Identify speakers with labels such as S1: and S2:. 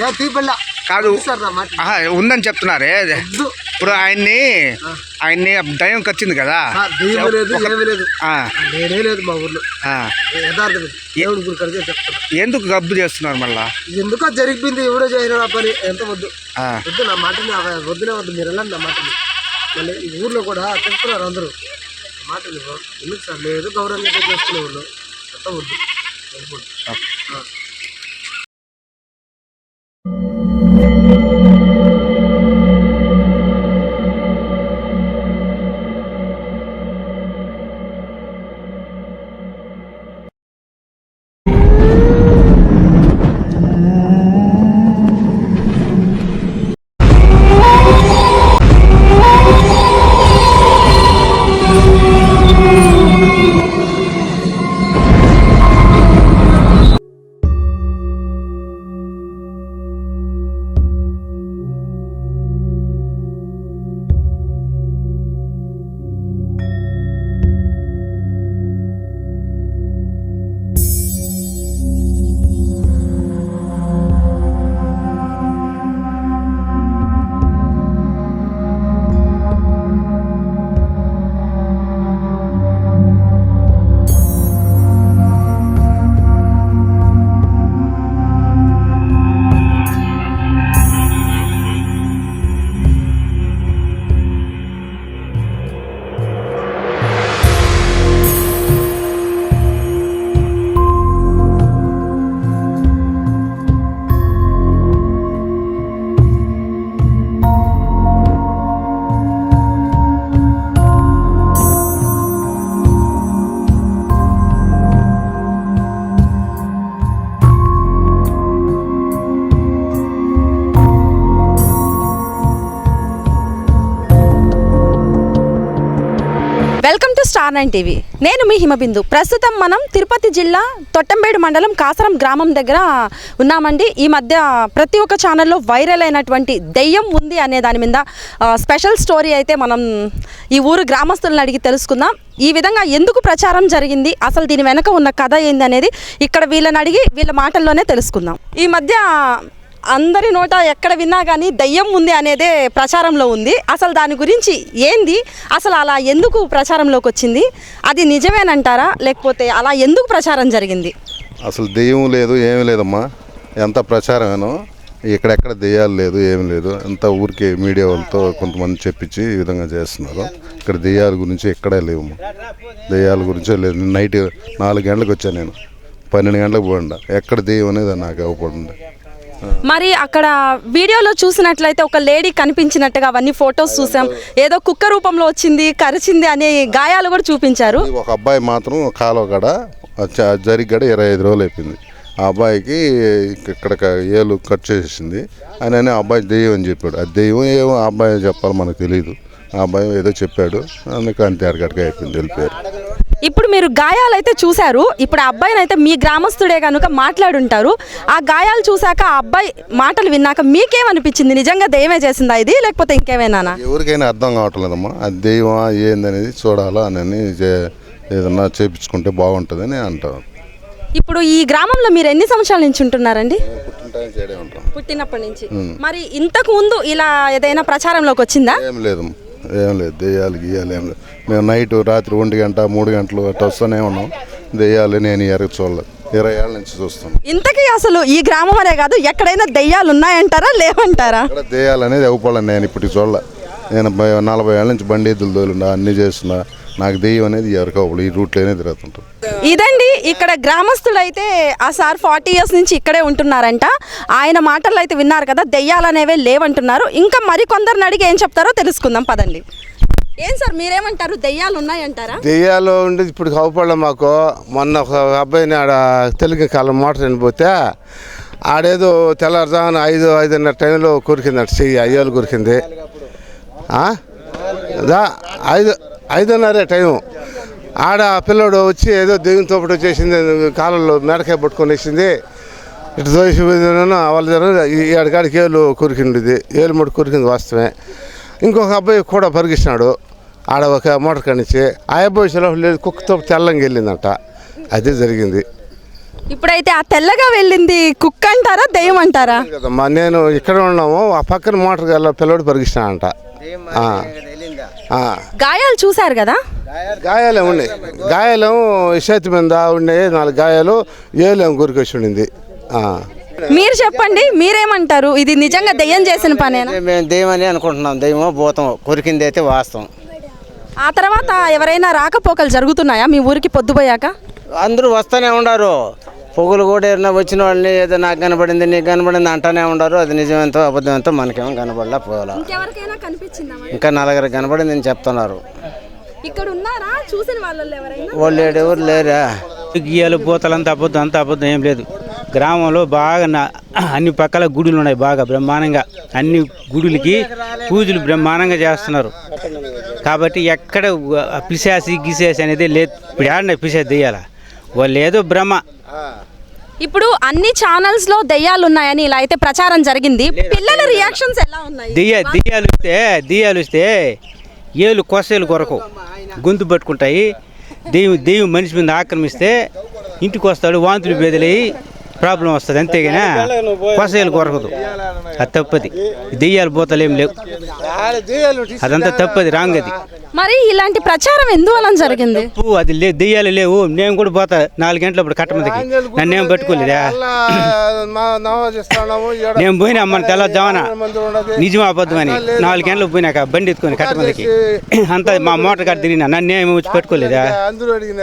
S1: ఏ తీపల్ల
S2: కాదు.
S1: మాట.
S2: ఉందని చెప్తున్నారే. ఇప్పుడు ఆయన్ని ఆయన్ని దయ్యం వచ్చింది కదా. ఎందుకు గబ్బు చేస్తున్నారు మళ్ళా?
S1: ఎందుకో జరిగిపోయింది ఎవడో చేయను ఆ పని. ఎంత వద్దు. వద్దు నా మాటని ఆ వద్దునే వద్దు మీరు వెళ్ళండి నా మాటని. మళ్ళీ ఈ ఊర్లో కూడా చెప్తున్నారు అందరూ. నా మాటలు ఎందుకు సార్? లేదు గౌరవంగా చేసుకునే వాళ్ళు అంత వద్దు.
S3: thank you star nine TV. నేను మీ హిమబిందు. ప్రస్తుతం మనం తిరుపతి జిల్లా తొట్టంబేడు మండలం కాసరం గ్రామం దగ్గర ఉన్నామండి. ఈ మధ్య ప్రతి ఒక్క ఛానల్లో వైరల్ అయినటువంటి దెయ్యం ఉంది అనే దాని మీద స్పెషల్ స్టోరీ అయితే మనం ఈ ఊరు గ్రామస్తులను అడిగి తెలుసుకుందాం. ఈ విధంగా ఎందుకు ప్రచారం జరిగింది? అసలు దీని వెనక ఉన్న కథ ఏంది అనేది ఇక్కడ వీళ్ళని అడిగి వీళ్ళ మాటల్లోనే తెలుసుకుందాం. ఈ మధ్య అందరి నోట ఎక్కడ విన్నా కానీ దయ్యం ఉంది అనేదే ప్రచారంలో ఉంది. అసలు దాని గురించి ఏంది? అసలు అలా ఎందుకు ప్రచారంలోకి వచ్చింది? అది నిజమేనంటారా? లేకపోతే అలా ఎందుకు ప్రచారం జరిగింది?
S4: అసలు దెయ్యం లేదు ఏమి లేదమ్మా. ఎంత ప్రచారమేనో ఇక్కడెక్కడ దెయ్యాలు లేదు ఏమి లేదు. అంతా ఊరికే మీడియా వాళ్ళతో కొంతమంది చెప్పించి ఈ విధంగా చేస్తున్నారు. ఇక్కడ దెయ్యాల గురించి ఎక్కడే లేవు దెయ్యాల గురించే లేదు. నైట్ నాలుగు గంటలకు వచ్చాను నేను. పన్నెండు గంటలకు పోండా. ఎక్కడ దెయ్యం అనేది నాకు అవ్వకూడదు
S3: మరి అక్కడ వీడియోలో చూసినట్లయితే ఒక లేడీ కనిపించినట్టుగా అవన్నీ ఫొటోస్ చూసాం. ఏదో కుక్క రూపంలో వచ్చింది కరిచింది అనే గాయాలు కూడా చూపించారు.
S4: ఒక అబ్బాయి మాత్రం కాలువ కాడ చ- జరిగి కాడ ఇరవై ఐదు రోజులు అయిపోయింది. ఆ అబ్బాయికి ఇక్కడ ఏలు కట్ చేసేసింది. ఆ అబ్బాయి దెయ్యం అని చెప్పాడు. ఆ దెయ్యం ఏమో ఆ అబ్బాయి చెప్పాలి మనకు తెలియదు ఆ అబ్బాయి ఏదో చెప్పాడు. అందుకు అంతే అడగడగా అయిపోయింది వెళ్ళిపోయారు.
S3: ఇప్పుడు మీరు గాయాలు అయితే చూశారు ఇప్పుడు ఆ అబ్బాయిని అయితే మీ గ్రామస్తుడే కనుక మాట్లాడుంటారు. ఆ గాయాలు చూశాక ఆ అబ్బాయి మాటలు విన్నాక మీకేమనిపించింది? నిజంగా దయ్యమే చేసిందా ఇది? లేకపోతే ఇంకేమైనా
S4: ఎవరికైనా అర్థం కావట్లేదమ్మా అది దెయ్యమా ఏందనేది చూడాలా అని ఏదన్నా చేపించుకుంటే బాగుంటుందని అంటాం
S3: ఇప్పుడు ఈ గ్రామంలో మీరు ఎన్ని సంవత్సరాల నుంచి ఉంటున్నారండి? పుట్టినప్పటి నుంచి. మరి ఇంతకు ముందు ఇలా ఏదైనా ప్రచారంలోకి వచ్చిందా?
S4: ఏం లేదు ఏం లేదు దెయ్యాలు గీయాలు ఏం లేదు. మేము నైట్ రాత్రి ఒంటి గంట మూడు గంటలు అట్లా వస్తూనే ఉన్నాం. దెయ్యాలు నేను ఎరగ చూడలేదు ఇరవై ఏళ్ళ నుంచి చూస్తాను
S3: ఇంతకీ అసలు ఈ గ్రామం అనే కాదు ఎక్కడైనా దెయ్యాలు ఉన్నాయంటారా లేవంటారా?
S4: ఇక్కడ దెయ్యాలు అనేది అవ్వపడను నేను ఇప్పటికి చూడలే. నేను నలభై ఏళ్ళ నుంచి బండి ఎద్దులు తోలుండా అన్ని చేస్తున్నా నాకు దెయ్యం అనేది ఎవరికి ఈ రూట్లోనే తిరుగుతుంటాం
S3: ఇదండి ఇక్కడ గ్రామస్తుడైతే ఆ సార్ ఫార్టీ ఇయర్స్ నుంచి ఇక్కడే ఉంటున్నారంట. ఆయన మాటలు అయితే విన్నారు కదా దెయ్యాలు అనేవే లేవంటున్నారు. ఇంకా మరికొందరిని అడిగి ఏం చెప్తారో తెలుసుకుందాం పదండి. ఏం సార్ మీరేమంటారు? దెయ్యాలు ఉన్నాయంటారా?
S5: దెయ్యాలు ఉండి ఇప్పుడు కవపడలే మాకు. మొన్న ఒక అబ్బాయిని ఆడ తెలుగు కాలం మోటార్ వెళ్ళిపోతే ఆడేదో తెల్లారుజామున ఐదు ఐదున్నర టైంలో కొరికిందట చెయ్యి అయ్యోలు కొరికింది. ఐదు ఐదున్నరే టైం ఆడ పిల్లోడు వచ్చి ఏదో దెయ్యం తోపటి వచ్చేసింది కాలంలో మేడకాయ పట్టుకొని వేసింది. ఇటు దోసి వాళ్ళ ఈ ఆడకాడికి ఏలు కొరికింది ఏలు ముట్టు కొరికింది వాస్తవమే. ఇంకొక అబ్బాయి కూడా పరిగిస్తున్నాడు ఆడ ఒక మోటార్ కనిచ్చి. ఆ అబ్బాయి సెలవు లేదు కుక్కతో తెల్లంగా వెళ్ళిందంట. అదే జరిగింది.
S3: ఇప్పుడైతే ఆ తెల్లగా వెళ్ళింది కుక్క అంటారా దెయ్యం అంటారా?
S5: కదమ్మా నేను ఇక్కడ ఉన్నాము ఆ పక్కన మోటార్ గల్ల పిల్లడు పరిగిస్తా అంట ఆ. ఆ.
S3: గాయాలు చూశారు కదా?
S5: గాయాలు ఉన్నాయి. గాయాలు చేతి మీద ఉన్నాయి నాలుగు గాయాలు ఏలేం గురికొచ్చి ఉండింది. ఆ.
S3: మీరు చెప్పండి మీరేమంటారు? ఇది నిజంగా దెయ్యం చేసిన పనేనా?
S6: మేము దెయ్యం అని అనుకుంటున్నాం. దెయ్యమో భూతం కొరికింది అయితే వాస్తవం.
S3: ఆ తర్వాత ఎవరైనా రాకపోకలు జరుగుతున్నాయా మీ ఊరికి పొద్దుపోయాక?
S6: అందరూ వస్తూనే ఉండారు. పొగులు కూడా ఏదైనా వచ్చిన వాళ్ళని ఏదో నాకు కనబడింది నీకు కనబడింది అంటానే ఉండారు. అది నిజమెంతో అబద్ధమెంతో మనకేమో కనబడలా పోవాలా
S3: కనిపించిందా
S6: ఇంకా నలుగురు కనబడింది అని చెప్తున్నారు.
S3: ఇక్కడ ఉన్నారా? చూసిన వాళ్ళు
S6: ఏడెవరు లేరా?
S7: గీయాలు పూతలంతా అబద్ధం అంతా అబద్ధం ఏం లేదు. గ్రామంలో బాగా నా అన్ని పక్కల గుడులు ఉన్నాయి బాగా బ్రహ్మాండంగా. అన్ని గుడులకి పూజలు బ్రహ్మాండంగా చేస్తున్నారు. కాబట్టి ఎక్కడ పిశాసి గిసేసి అనేది లేదు. ఇప్పుడు ఆడిన పిశాసి దెయ్యాల. వాళ్ళు ఏదో భ్రమ
S3: ఇప్పుడు అన్ని ఛానల్స్లో దెయ్యాలు ఉన్నాయని ఇలా అయితే ప్రచారం జరిగింది. పిల్లల రియాక్షన్స్ ఎలా ఉన్నాయి?
S7: దెయ్య దెయ్యాలు వస్తే దెయ్యాలు వస్తే ఏలు కొసేలు కొరకు గొంతు పట్టుకుంటాయి. దెయ్యం దెయ్యం మనిషి మీద ఆక్రమిస్తే ఇంటికి వస్తాడు వాంతులు బెదిలి ప్రాబ్లం వస్తుంది అంతేగానే? కొసేలు కొరకదు. అది తప్పది. దెయ్యాలు పోతలు ఏం లేవు. అదంతా తప్పది రాంగ్ అది
S3: మరి ఇలాంటి ప్రచారం ఎందువలన జరిగింది?
S7: తప్పు అది లే దెయ్యాలు లేవు. నేను కూడా పోతా నాలుగు గంటల అప్పుడు కట్ట మీదకి. నన్ను ఏం పట్టుకోలేదా? నేను పోయినా మన తెల్లజావన
S5: మంది ఉన్నది.
S7: నిజం అబద్ధం అని. నాలుగు గంటలకు పోయినాక బండి ఎత్తుకొని కట్ట మీదకి. అంతా మా మోటార్ కాడ తిరిగినా నన్ను ఏమి వచ్చి పట్టుకోలేదా?